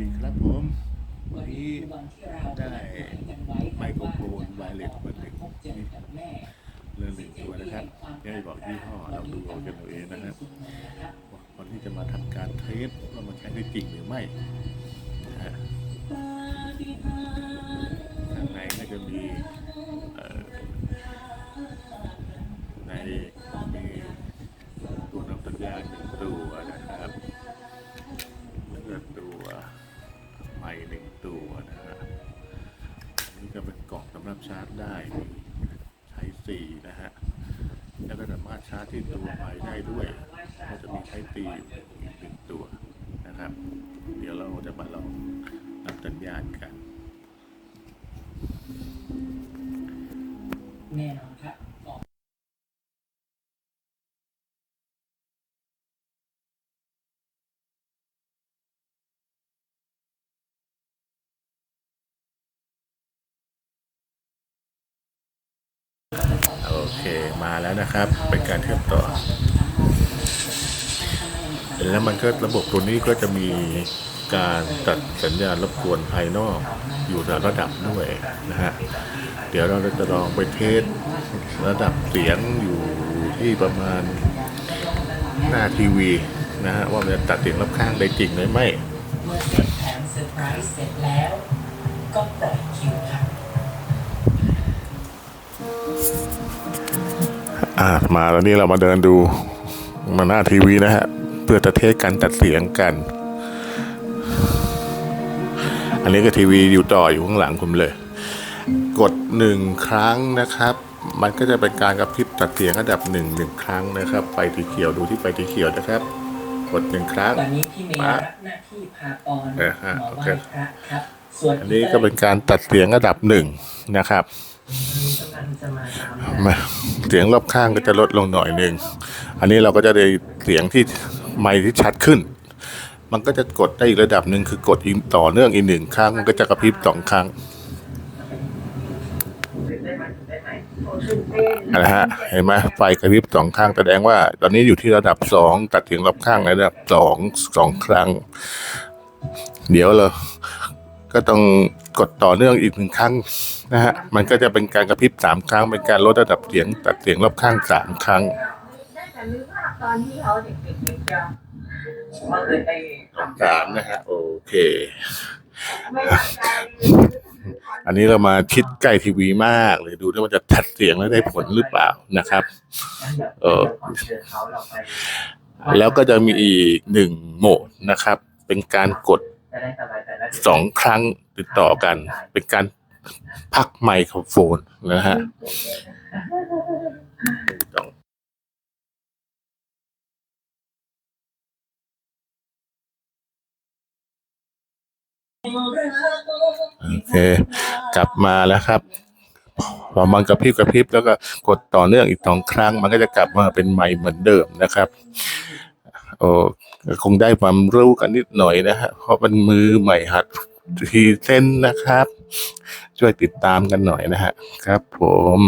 ดีครับผม วันนี้ได้ไมโครโฟนไวเลสเบอร์หนึ่งเรื่องหนึ่งตัวนะครับไม่ได้บอกยี่ห้อเราดูเอากันเอาเองนะครับก่อนที่จะมาทำการเทสว่ามันใช้ได้จริงหรือไม่นะฮะข้างในก็จะมีในมีตัวนำสัญญาณหนึ่งตัวนะครับำหรับชาร์จได้ใช้สีนะฮะแล้วก็สามารถชาร์จที่ตัวไม้ได้ด้วยก็จะมีใช้ตีอยู่อีกหนึ่งตัวนะครับ เดี๋ยวเราจะมาลองรับสัญญาณกันแน่นอน เคมาแล้วนะครับ เป็นการเชื่อมต่อ แล้วมันก็ระบบตัวนี้ก็จะมีการตัดสัญญาณรบกวนภายนอกอยู่ในระดับด้วยนะฮะ เดี๋ยวเราจะลองไปเทสระดับเสียงอยู่ที่ประมาณหน้าทีวีนะฮะว่ามันจะตัดเสียงรอบข้างได้จริงหรือไม่เมื่อเสร็จแผนเซอร์ไพรส์เสร็จแล้ว ก็ปล่อยคิวครับ อ่ามาแล้วนี่เรามาเดินดูมาหน้าทีวีนะฮะ เพื่อจะเทสการตัดเสียงกัน อันนี้ก็ทีวีอยู่ต่ออยู่ข้างหลังผมเลย กดหนึ่งครั้งนะครับ มันก็จะเป็นการกระพริบตัดเสียงระดับหนึ่งหนึ่งครั้งนะครับไฟสีเขียวดูที่ไฟสีเขียวนะครับ กดหนึ่งครั้งตอนนี้พี่เมย์รับหน้าที่พาปอนเออฮะหมอโอไหเคว้พระครับส่วนอันนี้ก็เป็นการตัดเสียงระดับหนึ่งนะครับ กำลังจะมาตามหามาเสียงรอบข้างก็จะลดลงหน่อยหนึ่ง อันนี้เราก็จะได้เสียงที่ไมค์ที่ชัดขึ้น มันก็จะกดได้อีกระดับหนึ่งคือกดอีกต่อเนื่องอีกหนึ่งครั้งมันก็จะกระพริบสองครั้งนะฮะเห็นไหมไฟกระพริบสองครั้งแสดงว่า ตอนนี้อยู่ที่ระดับสองตัดเสียงรอบข้างในระดับสองสองครั้ง เดี๋ยวเราก็ต้องกดต่อเนื่องอีกหนึ่งครั้ง นะฮะมันก็จะเป็นการกระพริบสามครั้งเป็นการลดระดับเสียงตัดเสียงรอบข้างสามครั้งได้แต่นึกภาพตอนที่เขาเด็กๆจะว่าเคยไปสามนะฮะโอเคไม่ตั้งใจอันนี้เรามาชิดใกล้ทีวีมากเลยดูด้วยว่าจะตัดเสียงแล้วได้ผลหรือเปล่านะครับเออแล้วก็จะมีอีกหนึ่งโหมดนะครับ เป็นการกดจะได้สบายใจแล้วสองครั้งติดต่อกัน เป็นการ พักไมโครโฟนนะฮะโอเค กลับมาแล้วครับพอมันกระพริบกระพริบแล้วก็กดต่อเนื่องอีกสองครั้ง มันก็จะกลับมาเป็นไมค์เหมือนเดิมนะครับ โอ้คงได้ความรู้กันนิดหน่อยนะฮะเพราะเป็นมือใหม่หัด ทีเส้นนะครับ ช่วยติดตามกันหน่อยนะฮะครับผม